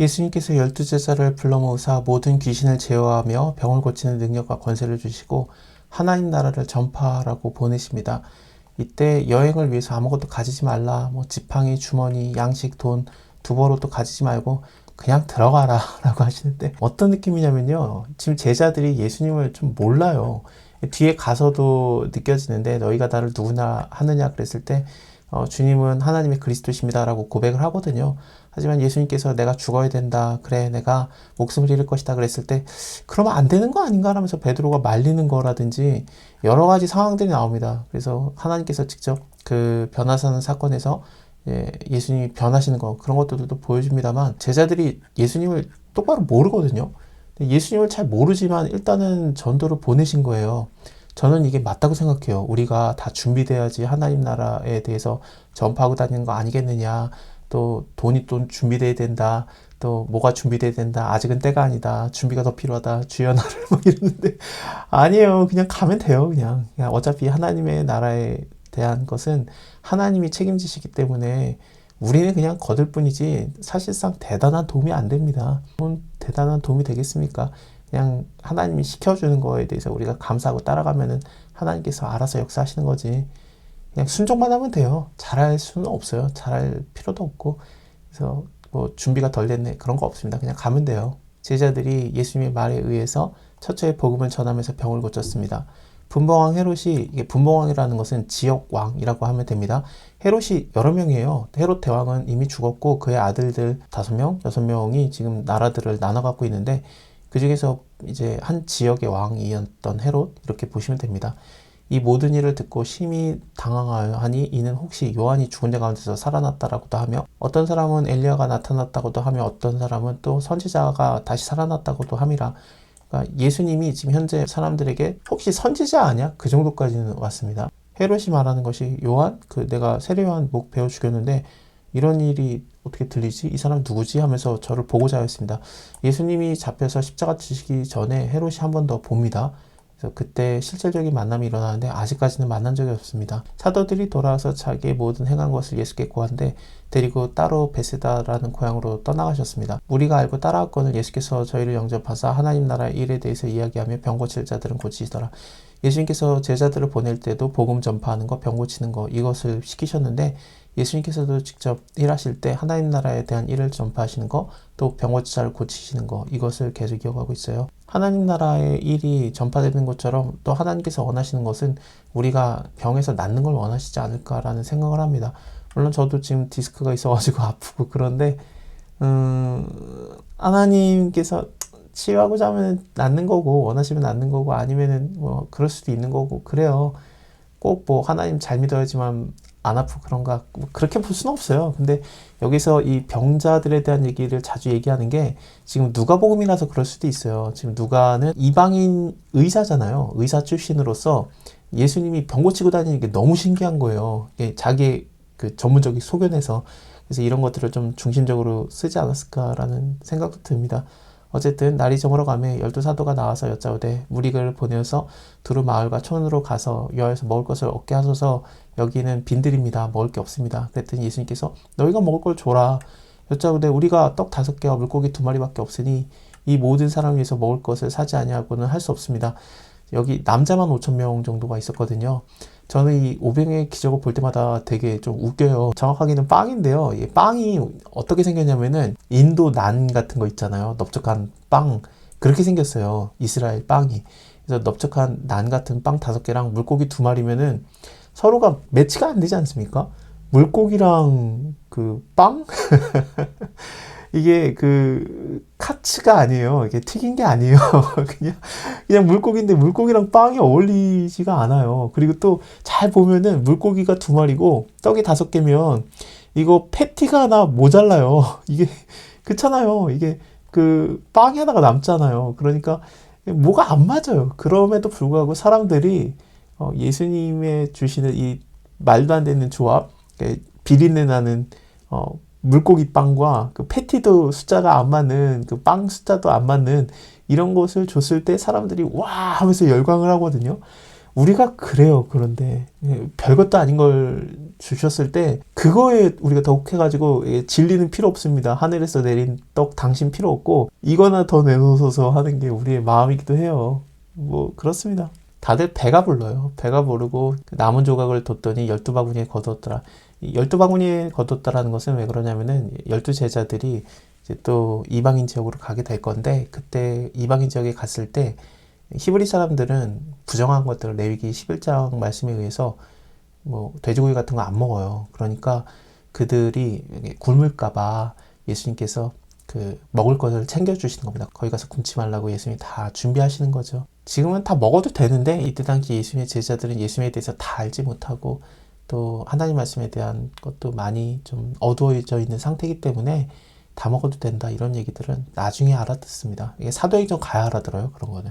예수님께서 열두 제자를 불러 모으사 모든 귀신을 제어하며 병을 고치는 능력과 권세를 주시고 하나님 나라를 전파하라고 보내십니다. 이때 여행을 위해서 아무것도 가지지 말라. 뭐 지팡이, 주머니, 양식, 돈, 두버로도 가지지 말고 그냥 들어가라 라고 하시는데 어떤 느낌이냐면요. 지금 제자들이 예수님을 좀 몰라요. 뒤에 가서도 느껴지는데 너희가 나를 누구나 하느냐 그랬을 때 어, 주님은 하나님의 그리스도십니다라고 고백을 하거든요. 하지만 예수님께서 내가 죽어야 된다. 그래, 내가 목숨을 잃을 것이다. 그랬을 때, 그러면 안 되는 거 아닌가? 하면서 베드로가 말리는 거라든지 여러 가지 상황들이 나옵니다. 그래서 하나님께서 직접 그 변화사는 사건에서 예, 예수님이 변하시는 거, 그런 것들도 보여줍니다만, 제자들이 예수님을 똑바로 모르거든요. 예수님을 잘 모르지만 일단은 전도를 보내신 거예요. 저는 이게 맞다고 생각해요. 우리가 다 준비돼야지 하나님 나라에 대해서 전파하고 다니는 거 아니겠느냐. 또 돈이 또 준비돼야 된다. 또 뭐가 준비돼야 된다. 아직은 때가 아니다. 준비가 더 필요하다. 주여 나를 막 이러는데 아니에요. 그냥 가면 돼요. 그냥. 그냥 어차피 하나님의 나라에 대한 것은 하나님이 책임지시기 때문에 우리는 그냥 거들 뿐이지 사실상 대단한 도움이 안 됩니다. 뭔 대단한 도움이 되겠습니까? 그냥 하나님이 시켜주는 거에 대해서 우리가 감사하고 따라가면은 하나님께서 알아서 역사하시는 거지. 그냥 순종만 하면 돼요. 잘할 수는 없어요. 잘할 필요도 없고. 그래서 뭐 준비가 덜 됐네. 그런 거 없습니다. 그냥 가면 돼요. 제자들이 예수님의 말에 의해서 첫째 복음을 전하면서 병을 고쳤습니다. 분봉왕 헤롯이 이게 분봉왕이라는 것은 지역 왕이라고 하면 됩니다. 헤롯이 여러 명이에요. 헤롯 대왕은 이미 죽었고 그의 아들들 다섯 명, 여섯 명이 지금 나라들을 나눠 갖고 있는데 그 중에서 이제 한 지역의 왕이었던 헤롯 이렇게 보시면 됩니다. 이 모든 일을 듣고 심히 당황하니 이는 혹시 요한이 죽은 자 가운데서 살아났다라고도 하며 어떤 사람은 엘리야가 나타났다고도 하며 어떤 사람은 또 선지자가 다시 살아났다고도 함이라 그러니까 예수님이 지금 현재 사람들에게 혹시 선지자 아니야? 그 정도까지는 왔습니다. 헤롯이 말하는 것이 요한 그 내가 세례 요한 목 베어 죽였는데 이런 일이 어떻게 들리지? 이 사람 누구지? 하면서 저를 보고자 했습니다. 예수님이 잡혀서 십자가 지시기 전에 헤롯이 한 번 더 봅니다. 그래서 그때 실질적인 만남이 일어나는데 아직까지는 만난 적이 없습니다. 사도들이 돌아와서 자기의 모든 행한 것을 예수께 고한데 데리고 따로 베세다라는 고향으로 떠나가셨습니다. 우리가 알고 따라왔거늘 예수께서 저희를 영접하사 하나님 나라의 일에 대해서 이야기하며 병 고칠 자들은 고치시더라. 예수님께서 제자들을 보낼 때도 복음 전파하는 거, 병 고치는 거 이것을 시키셨는데 예수님께서도 직접 일하실 때 하나님 나라에 대한 일을 전파하시는 거, 또 병고치자를 고치시는 거 이것을 계속 기억하고 있어요. 하나님 나라의 일이 전파되는 것처럼 또 하나님께서 원하시는 것은 우리가 병에서 낫는 걸 원하시지 않을까라는 생각을 합니다. 물론 저도 지금 디스크가 있어가지고 아프고 그런데 음, 하나님께서 치유하고자 하면 낫는 거고 원하시면 낫는 거고 아니면은 뭐 그럴 수도 있는 거고 그래요. 꼭 뭐 하나님 잘 믿어야지만 안 아프고 그런가 뭐 그렇게 볼 수는 없어요. 근데 여기서 이 병자들에 대한 얘기를 자주 얘기하는 게 지금 누가복음이라서 그럴 수도 있어요. 지금 누가는 이방인 의사잖아요. 의사 출신으로서 예수님이 병 고치고 다니는 게 너무 신기한 거예요. 자기 그 전문적인 소견에서 그래서 이런 것들을 좀 중심적으로 쓰지 않았을까라는 생각도 듭니다. 어쨌든 날이 저물어 가매 열두 사도가 나와서 여짜오되 무리를 보내어서 두루 마을과 촌으로 가서 여에서 먹을 것을 얻게 하소서 여기는 빈들입니다. 먹을 게 없습니다. 그랬더니 예수님께서 너희가 먹을 걸 줘라. 여짜오되 우리가 떡 다섯 개와 물고기 두 마리밖에 없으니 이 모든 사람 위해서 먹을 것을 사지 아니하고는 할 수 없습니다. 여기 남자만 5천 명 정도가 있었거든요. 저는 이 오병의 기적을 볼 때마다 되게 좀 웃겨요. 정확하게는 빵인데요. 이 빵이 어떻게 생겼냐면은 인도 난 같은 거 있잖아요. 넓적한 빵. 그렇게 생겼어요. 이스라엘 빵이. 그래서 넓적한 난 같은 빵 다섯 개랑 물고기 두 마리면은 서로가 매치가 안 되지 않습니까? 물고기랑 그 빵? 이게 그 카츠가 아니에요. 이게 튀긴 게 아니에요. 그냥 그냥 물고기인데 물고기랑 빵이 어울리지가 않아요. 그리고 또 잘 보면은 물고기가 두 마리고 떡이 다섯 개면 이거 패티가 하나 모자라요. 이게 그렇잖아요. 이게 그 빵이 하나가 남잖아요. 그러니까 뭐가 안 맞아요. 그럼에도 불구하고 사람들이 어, 예수님의 주시는 이 말도 안 되는 조합, 비린내 나는 어, 물고기 빵과 그 패티도 숫자가 안 맞는 그 빵 숫자도 안 맞는 이런 것을 줬을 때 사람들이 와 하면서 열광을 하거든요. 우리가 그래요. 그런데 예, 별것도 아닌 걸 주셨을 때 그거에 우리가 덕해가지고 예, 진리는 필요 없습니다. 하늘에서 내린 떡 당신 필요 없고 이거나 더 내놓으소서 하는 게 우리의 마음이기도 해요. 뭐 그렇습니다. 다들 배가 불러요. 배가 부르고 그 남은 조각을 뒀더니 열두 바구니에 거뒀더라. 이 열두 바구니에 거뒀다라는 것은 왜 그러냐면은 열두 제자들이 이제 또 이방인 지역으로 가게 될 건데 그때 이방인 지역에 갔을 때 히브리 사람들은 부정한 것들을 레위기 11장 말씀에 의해서 뭐 돼지고기 같은 거 안 먹어요. 그러니까 그들이 굶을까봐 예수님께서 그 먹을 것을 챙겨주시는 겁니다. 거기 가서 굶지 말라고 예수님이 다 준비하시는 거죠. 지금은 다 먹어도 되는데 이때 당시 예수님의 제자들은 예수님에 대해서 다 알지 못하고 또 하나님 말씀에 대한 것도 많이 좀 어두워져 있는 상태이기 때문에 다 먹어도 된다 이런 얘기들은 나중에 알아듣습니다. 이게 사도행전 가야 알아들어요 그런 거는.